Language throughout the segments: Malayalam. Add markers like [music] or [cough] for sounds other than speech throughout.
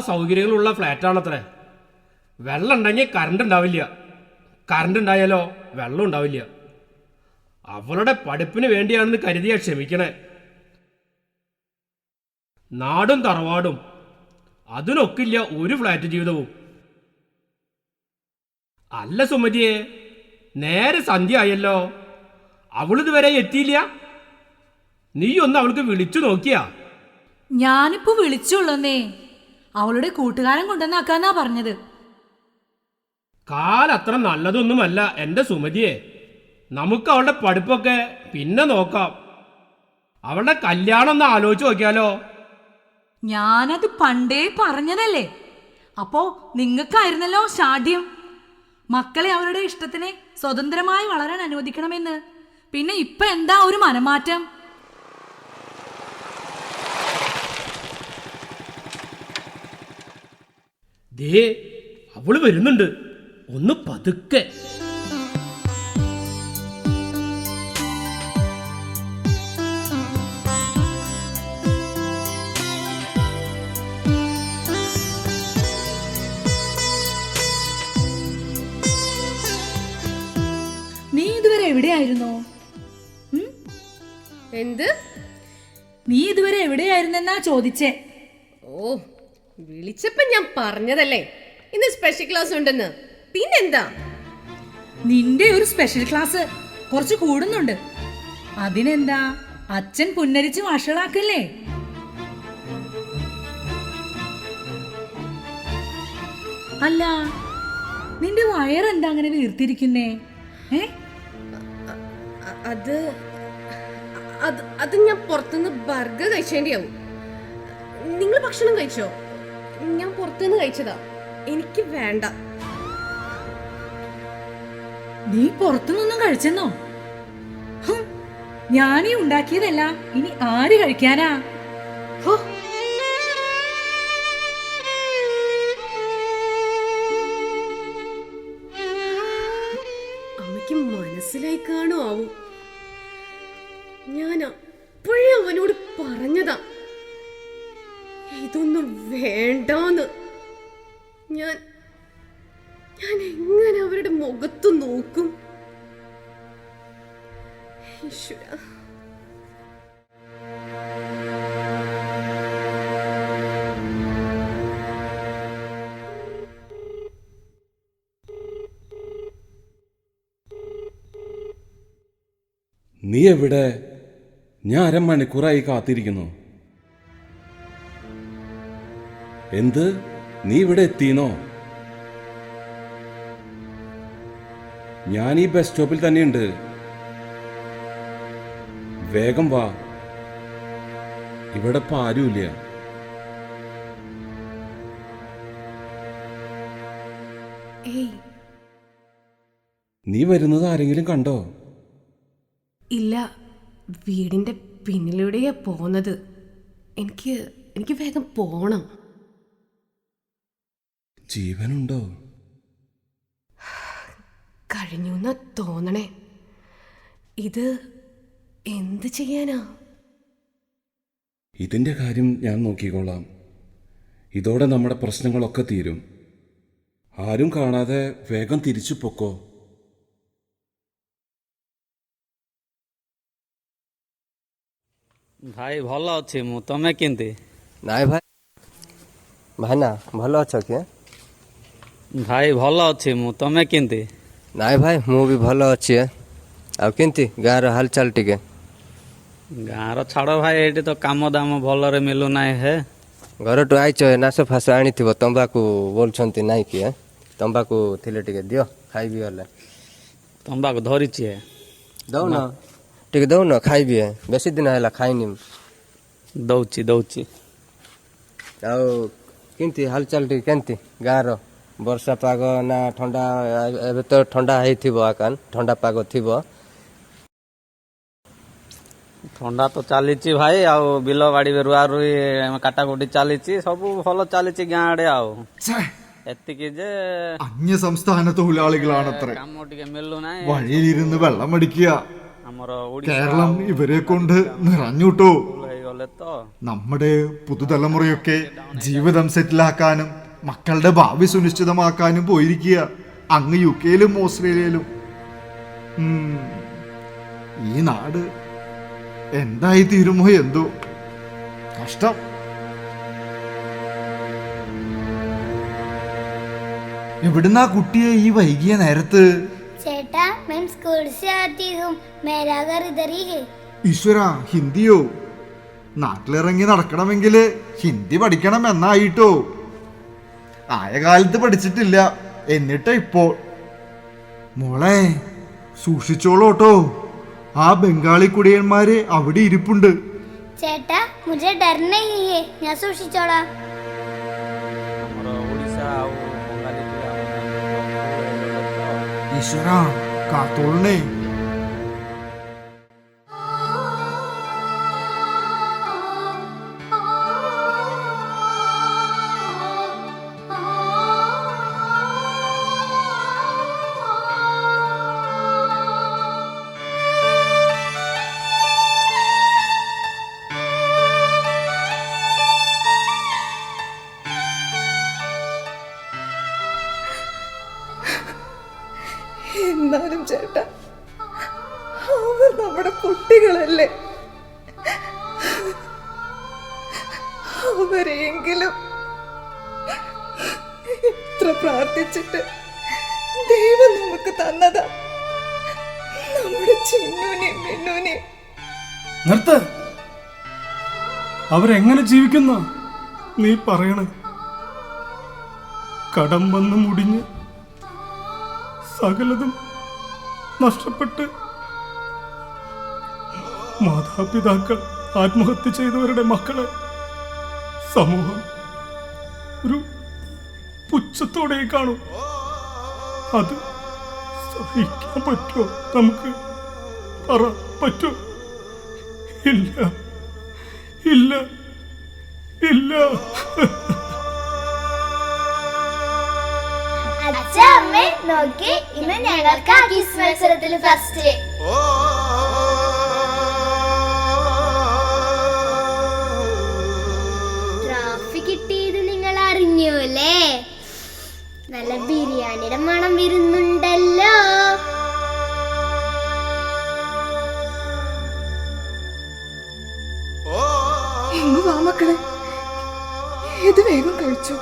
സൗകര്യങ്ങളുള്ള ഫ്ലാറ്റാണത്രേ. വെള്ളം ഉണ്ടെങ്കിൽ കറണ്ട് ഉണ്ടാവില്ല കറണ്ട് ഉണ്ടായാലോ വെള്ളം ഉണ്ടാവില്ല അവളുടെ പഠിപ്പിന് വേണ്ടിയാണെന്ന് കരുതിയ ക്ഷമിക്കണേ. നാടും തറവാടും. അതിനൊക്കില്ല ഒരു ഫ്ലാറ്റ് ജീവിതവും. അല്ല സുമതിയെ നേരെ സന്ധ്യ ആയല്ലോ. അവളിതുവരെ എത്തിയില്ല. നീ ഒന്ന് അവൾക്ക് വിളിച്ചു നോക്കിയാ. ഞാനിപ്പോ വിളിച്ചുള്ളന്നേ. അവളുടെ കൂട്ടുകാരൻ കൊണ്ടുവന്നാക്കാന്നാ പറഞ്ഞത്. കാലത്ര നല്ലതൊന്നുമല്ല എന്റെ സുമതിയെ. നമുക്ക് അവളുടെ പഠിപ്പൊക്കെ പിന്നെ നോക്കാം. അവളുടെ കല്യാണം ഒന്ന് ആലോചിച്ച് നോക്കിയാലോ? ഞാനത് പണ്ടേ പറഞ്ഞതല്ലേ. അപ്പോ നിങ്ങൾക്കായിരുന്നല്ലോ ഷാഢ്യം മക്കളെ അവരുടെ ഇഷ്ടത്തിനെ സ്വതന്ത്രമായി വളരാൻ അനുവദിക്കണമെന്ന്. പിന്നെ ഇപ്പൊ എന്താ ഒരു മനമാറ്റം? ദേ അവൾ വരുന്നുണ്ട്. ഒന്ന് പതുക്കെ. നീ ഇതുവരെ എവിടെയായിരുന്നോ? ഉം? എന്ത്? നീ ഇതുവരെ എവിടെയായിരുന്നെന്നാ ചോദിച്ചേ. ഓ വിളിച്ചപ്പോ ഞാൻ പറഞ്ഞതല്ലേ? ഇന്ന് സ്പെഷ്യൽ ക്ലാസ് ഉണ്ടെന്ന്. പിന്നെന്താ? നിന്റെ ഒരു സ്പെഷ്യൽ ക്ലാസ് കുറച്ച് കൂടുന്നുണ്ട്. അതിനെന്താ? അച്ഛൻ പുന്നരിച്ച് വഷളാക്കല്ലേ? അല്ല നിന്റെ വയറെന്താ അങ്ങനെ വീർത്തിരിക്കുന്നേ? ഏ? അത് അത് അത് ഞാൻ പുറത്തുനിന്ന് ബർഗർ കഴിച്ചേണ്ടിയാവും നിങ്ങൾ ഭക്ഷണം കഴിച്ചോ? ഞാൻ പുറത്തുനിന്ന് കഴിച്ചതാ. എനിക്ക് വേണ്ട. നീ പുറത്തുനിന്നും കഴിച്ചെന്നോ? ഞാനീ ഉണ്ടാക്കിയതല്ല ഇനി ആര് കഴിക്കാനാ? ഹോ, അമ്മയ്ക്ക് മനസ്സിലായി കാണും ആവും. ഞാൻ അപ്പോഴേ അവനോട് പറഞ്ഞതാ. ഇതൊന്നും വേണ്ടെന്ന്. ഞാൻ ഞാൻ എങ്ങനെ അവരുടെ മുഖത്ത് നോക്കും? നീ എവിടെ? ഞാൻ അരമണിക്കൂറായി കാത്തിരിക്കുന്നു. എന്ത്? നീ ഇവിടെ എത്തിയെന്നോ? ഞാൻ ഈ ബസ് സ്റ്റോപ്പിൽ തന്നെയുണ്ട്. വേഗം വാ. ഇവിടെ ഇപ്പം ആരുമില്ല. നീ വരുന്നത് ആരെങ്കിലും കണ്ടോ? ഇല്ല. വീടിന്റെ പിന്നിലൂടെയാ പോന്നത് എനിക്ക് എനിക്ക് വേഗം പോണം. ജീവനുണ്ടോ കഴിഞ്ഞു എന്നാ തോന്നണേ ഇത് എന്ത് ചെയ്യാനാ ഇതിന്റെ കാര്യം ഞാൻ നോക്കിക്കോളാം ഇതോടെ നമ്മുടെ പ്രശ്നങ്ങളൊക്കെ തീരും ആരും കാണാതെ വേഗം തിരിച്ചു പൊക്കോ ଭାଇ ଭଲ ଅଛି ମୁଁ ତମେ କେମିତି ନାଇଁ ଭାଇ ଭାଇନା ଭଲ ଅଛ କି ଭାଇ ଭଲ ଅଛି ମୁଁ ତମେ କେମିତି ନାଇଁ ଭାଇ ମୁଁ ବି ଭଲ ଅଛି ଏ। ଆଉ କେମିତି ଗାଁର ହାଲଚାଲ ଟିକେ ଗାଁର ଛାଡ଼ ଭାଇ ଏଇଠି ତ କାମ ଦାମ ଭଲରେ ମିଳୁନାହିଁ ହେ ଘରଠୁ ଆଇଛ ଏ ନାଶ ଫାସ ଆଣିଥିବ ତମ୍ବାକୁ ବୋଲୁଛନ୍ତି ନାଇଁ କି ଏ? ତମ୍ବାକୁ ଥିଲେ ଟିକେ ଦିଅ ଖାଇବି ହେଲେ ତମ୍ବାକୁ ଧରିଛି ହେ ଦଉନ ଟିକେ ଦଉନ ଖାଇବି ଏ। ବେଶୀ ଦିନ ହେଲା ଖାଇନି ଦଉଛି ଦଉଛି ଆଉ କେମିତି ହାଲଚାଲ ଟିକେ କେମିତି ଗାଁର ବର୍ଷା ପାଗ ନା ଥଣ୍ଡା ଏବେ ତ ଥଣ୍ଡା ହେଇଥିବ ଆକାନ ଥଣ୍ଡା ପାଗ ଥିବ। ଥଣ୍ଡା ତ ଚାଲିଛି ଭାଇ ଆଉ ବିଲ ବାଡ଼ି ରୁଆ ରୁଇ କାଟାକୁଟି ଚାଲିଛି ସବୁ ଭଲ ଚାଲିଛି ଗାଁ ଆଡ଼େ ଆଉ। എത്തിക്ക് അന്യ സംസ്ഥാന തൊഴിലാളികളാണ് അത്ര വഴിയിലിരുന്ന് വെള്ളം അടിക്കുക കേരളം ഇവരെ കൊണ്ട് നിറഞ്ഞുട്ടോ നമ്മുടെ പുതുതലമുറയൊക്കെ ജീവിതം സെറ്റിലാക്കാനും മക്കളുടെ ഭാവി സുനിശ്ചിതമാക്കാനും പോയിരിക്കുക അങ്ങ് യു കെയിലും ഓസ്ട്രേലിയയിലും ഉം, ഈ നാട് എന്തായി തീരുമോ എന്തോ കഷ്ടം എവിടുന്നാ കുട്ടിയെ ഈ വൈകിയ നേരത്ത് ചേട്ടാ मैं स्कूल से आती हूँ मेरा घर इधर ही है ഈശ്വര ഹിന്ദിയോ നാട്ടിലിറങ്ങി നടക്കണമെങ്കിൽ ഹിന്ദി പഠിക്കണം എന്നായിട്ടോ ആയ കാലത്ത് പഠിച്ചിട്ടില്ല. എന്നിട്ട ഇപ്പോൾ മോളെ സൂക്ഷിച്ചോളൂട്ടോ. ആ ബംഗാളി കുടിയന്മാര് അവിടെ ഇരിപ്പുണ്ട്. ചേട്ടാ മുझे डर नहीं है ഞാൻ സൂക്ഷിച്ചോളാം. ഈശ്വര കാത്തോളണേ. നിർത്ത്. അവരെങ്ങനെ ജീവിക്കുന്ന? നീ പറയണ. കടം വന്ന് മുടിഞ്ഞ് സകലതും നഷ്ടപ്പെട്ട് മാതാപിതാക്കൾ ആത്മഹത്യ ചെയ്തവരുടെ മക്കളെ സമൂഹം ഒരു പുച്ഛത്തോടെ കാണും. അത് സഹിക്കാൻ പറ്റുമോ? നമുക്ക് പറ പറ്റുമോ ഇല്ല. ഇല്ല. ഇല്ല. അച്ഛമ്മേ നോക്കി. നിങ്ങൾ അറിഞ്ഞു നല്ല ബിരിയാണിയുടെ മണം വരുന്നുണ്ടല്ലോ. ഇങ്ങ് വാ മക്കളെ. ഇത് വേഗം കഴിച്ചു?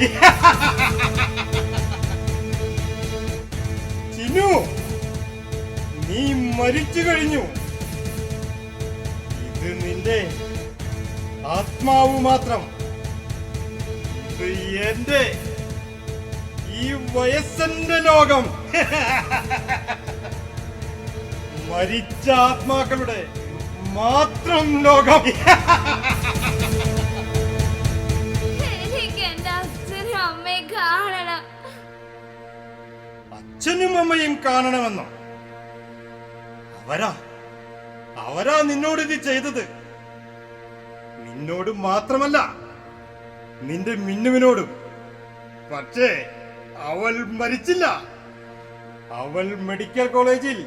[laughs] ചിനു നീ മരിച്ചു കഴിഞ്ഞു. ഇത് നിന്റെ ആത്മാവ് മാത്രം. ഇത് എന്റെ ഈ വയസ്സന്റെ ലോകം. [laughs] മരിച്ച ആത്മാക്കളുടെ മാത്രം ലോകം. [laughs] അച്ഛനും അമ്മയും കാണണമെന്നോ? അവരാ അവരാ നിന്നോട് ഇത് ചെയ്തത്. നിന്നോട് മാത്രമല്ല നിന്റെ മിന്നുവിനോടും. പക്ഷേ അവൾ മരിച്ചില്ല. അവൾ മെഡിക്കൽ കോളേജിൽ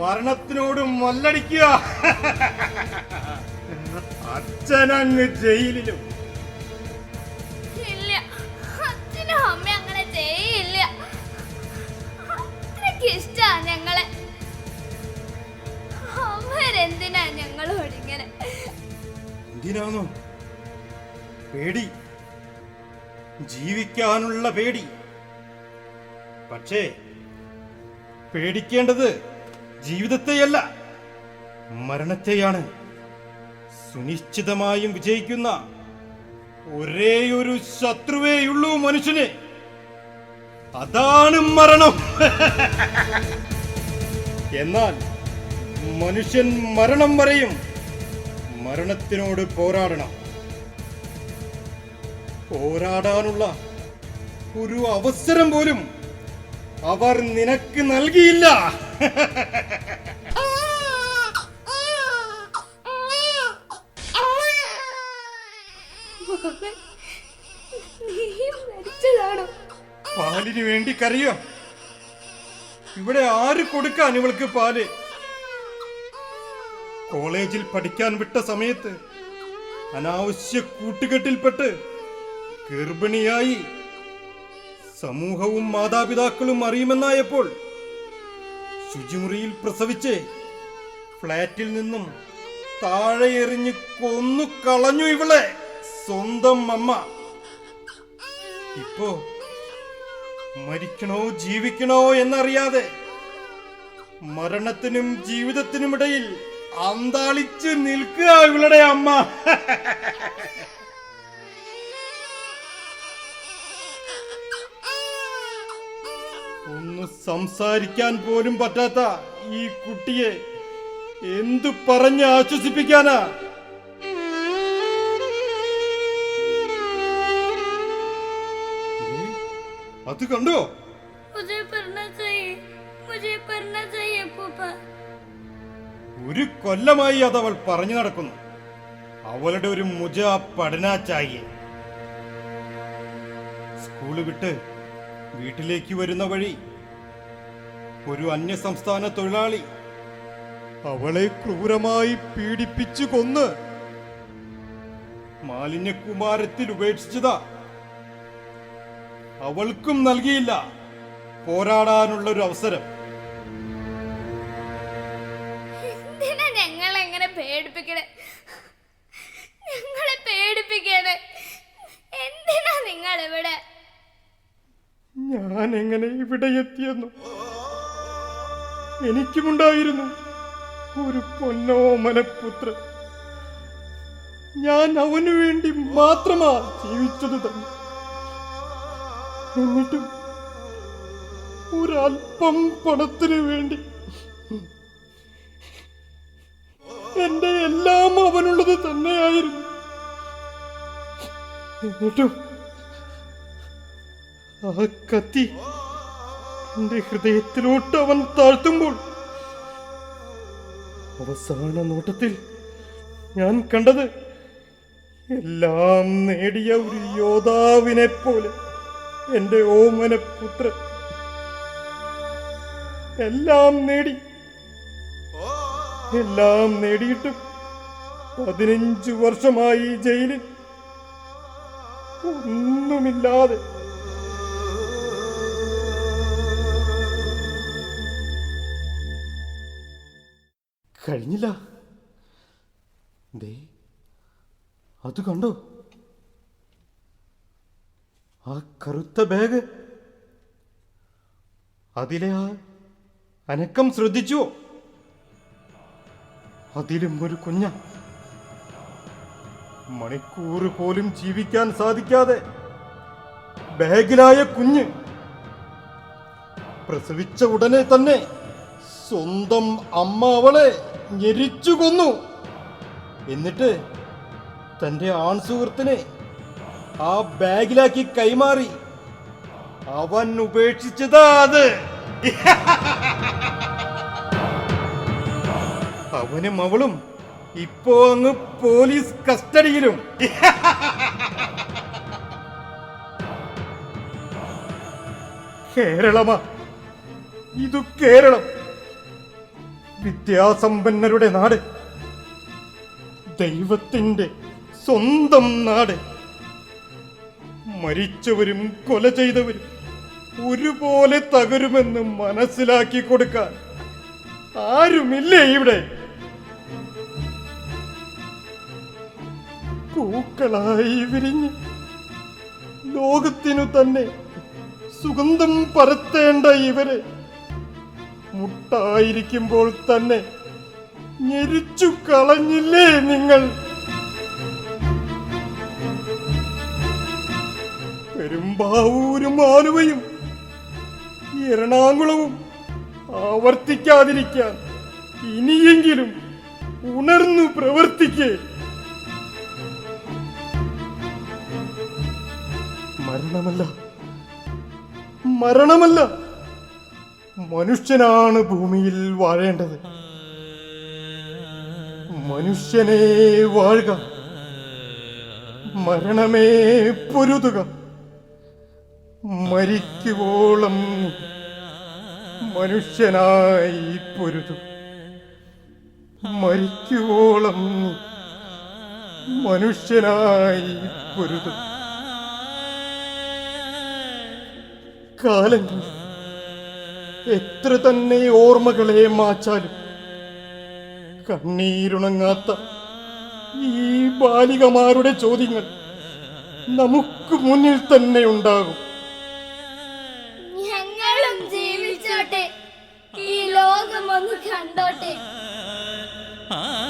മരണത്തിനോട് മല്ലടിക്കുക. അച്ഛനങ്ങ് ജയിലിലും. ഇല്ല പേടിയാണോ പേടി. ജീവിക്കാനുള്ള പേടി. പക്ഷേ പേടിക്കേണ്ടത് ജീവിതത്തെയല്ല. മരണത്തെയാണ്. സുനിശ്ചിതമായും വിജയിക്കുന്ന ഒരേയൊരു ശത്രുവേയുള്ളൂ മനുഷ്യന്. അതാണ് മരണം. [laughs] എന്നാൽ മനുഷ്യൻ മരണം വരെയും മരണത്തിനോട് പോരാടണം. പോരാടാനുള്ള ഒരു അവസരം പോലും അവർ നിനക്ക് നൽകിയില്ല. പാലിന് വേണ്ടി കറിയോ ഇവിടെ ആര് കൊടുക്കാൻ ഇവൾക്ക് പാൽ? കോളേജിൽ പഠിക്കാൻ വിട്ട സമയത്ത് അനാവശ്യ കൂട്ടുകെട്ടിൽപ്പെട്ട് ഗർഭിണിയായി സമൂഹവും മാതാപിതാക്കളും അറിയുമെന്നായപ്പോൾ ശുചിമുറിയിൽ പ്രസവിച്ച് ഫ്ലാറ്റിൽ നിന്നും താഴെ എറിഞ്ഞ് കൊന്നു കളഞ്ഞു ഇവളെ സ്വന്തം അമ്മ. ഇപ്പോ മരിക്കണോ ജീവിക്കണോ എന്നറിയാതെ മരണത്തിനും ജീവിതത്തിനുമിടയിൽ അന്താളിച്ച് നിൽക്കുക ഇവളുടെ അമ്മ. ഒന്ന് സംസാരിക്കാൻ പോലും പറ്റാത്ത ഈ കുട്ടിയെ എന്തു പറഞ്ഞ് ആശ്വസിപ്പിക്കാനാ? അത് കണ്ടോ? ഒരു കൊല്ലമായി അത് അവൾ പറഞ്ഞു നടക്കുന്നു. അവളുടെ ഒരു മുജ പഠനാച്ചായി സ്കൂൾ വിട്ട് വീട്ടിലേക്ക് വരുന്ന വഴി ഒരു അന്യ സംസ്ഥാന തൊഴിലാളി അവളെ ക്രൂരമായി പീഡിപ്പിച്ചു കൊന്ന് മാലിന്യകുമാരത്തിൽ ഉപേക്ഷിച്ചതാ. അവൾക്കും നൽകിയില്ല പോരാടാനുള്ള ഒരു അവസരം. ഞാൻ എങ്ങനെ ഇവിടെ എത്തിയെന്നു? എനിക്കുമുണ്ടായിരുന്നു ഒരു പൊന്നോമന പുത്രൻ ഞാൻ അവനു വേണ്ടി മാത്രമാ ജീവിച്ചത് തന്നെ. എന്നിട്ടും ഒരല്പം പണത്തിനു വേണ്ടി എന്റെ എല്ലാം അവനുള്ളത് തന്നെയായിരുന്നു. എന്നിട്ടും ആ കത്തി എന്റെ ഹൃദയത്തിലോട്ട് അവൻ താഴ്ത്തുമ്പോൾ അവസാന നോട്ടത്തിൽ ഞാൻ കണ്ടത് എല്ലാം നേടിയ ഒരു യോദ്ധാവിനെ പോലെ എന്റെ ഓമന പുത്ര എല്ലാം നേടി എല്ലാം നേടിയിട്ടും പതിനഞ്ചു വർഷമായി ജയിലിൽ ഒന്നുമില്ലാതെ കഴിഞ്ഞില്ല. ദേ അത് കണ്ടോ? ആ കറുത്ത ബാഗ്. അതിലെ ആ അനക്കം ശ്രദ്ധിച്ചു? അതിലും ഒരു കുഞ്ഞ. മണിക്കൂർ പോലും ജീവിക്കാൻ സാധിക്കാതെ ബാഗിലായ കുഞ്ഞ് പ്രസവിച്ച ഉടനെ തന്നെ സ്വന്തം അമ്മ അവളെ ഞെരിച്ചു കൊന്നു. എന്നിട്ട് തന്റെ ആൺ സുഹൃത്തിനെ ആ ബാഗിലാക്കി കൈമാറി. അവൻ ഉപേക്ഷിച്ചതാ അത്. അവനും അവളും ഇപ്പോ അങ്ങ് പോലീസ് കസ്റ്റഡിയിലും. കേരളമാ. ഇതു കേരളം. വിദ്യാസമ്പന്നരുടെ നാട്. ദൈവത്തിന്റെ സ്വന്തം നാട്. മരിച്ചവരും കൊല ചെയ്തവരും ഒരുപോലെ തകരുമെന്ന് മനസ്സിലാക്കി കൊടുക്കാൻ ആരുമില്ലേ ഇവിടെ? പൂക്കളായി വിരിഞ്ഞ് ലോകത്തിനു തന്നെ സുഗന്ധം പരത്തേണ്ട ഇവരെ മുട്ടായിരിക്കുമ്പോൾ തന്നെ ഞെരിച്ചു കളഞ്ഞില്ലേ നിങ്ങൾ? പെരുമ്പാവൂരും ആലുവയും എറണാകുളവും ആവർത്തിക്കാതിരിക്കാൻ ഇനിയെങ്കിലും ഉണർന്നു പ്രവർത്തിക്കേ. മരണമല്ല. മരണമല്ല. മനുഷ്യനാണ് ഭൂമിയിൽ വാഴേണ്ടത്. മനുഷ്യനെ വാഴുക. മരണമേ പൊരുതുക. മരിക്കുവോളം മനുഷ്യനായി പൊരുതു. മരിക്കുവോളം മനുഷ്യനായി പൊരുതു. കാലങ്ങൾ എത്ര തന്നെ ഓർമ്മകളെ മാച്ചാലും കണ്ണീരുണങ്ങാത്ത ഈ ബാലികമാരുടെ ചോദ്യങ്ങൾ നമുക്ക് മുന്നിൽ തന്നെ ഉണ്ടാകും. ഞങ്ങളും ജീവിച്ചോട്ടെ. ഈ ലോകം കണ്ടോട്ടെ. ആ